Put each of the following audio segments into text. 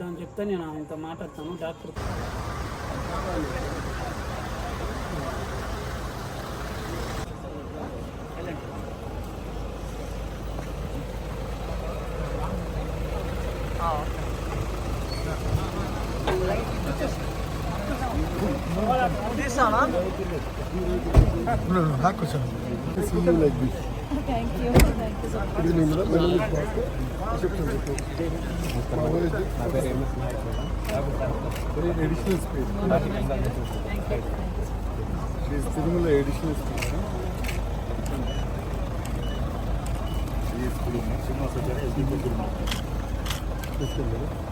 దాన్ని చెప్తే నేను ఆయనతో మాట్లాడతాను doctor No, no, that goes on. It's a little like this. Thank you. Thank you so much. Good evening, madam. My name is Bhaskar. My name is Very additional space. Thank you. She is sitting in the additional space. She is sitting in Chima Sajara. She is sitting in the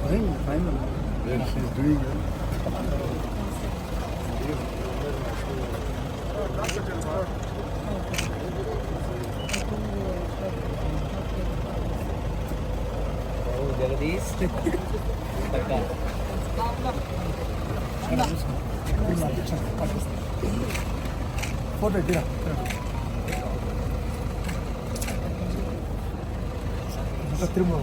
Fine, fine. Then she is doing well. Thank you. Jagadish அக்கா photo திரும்ப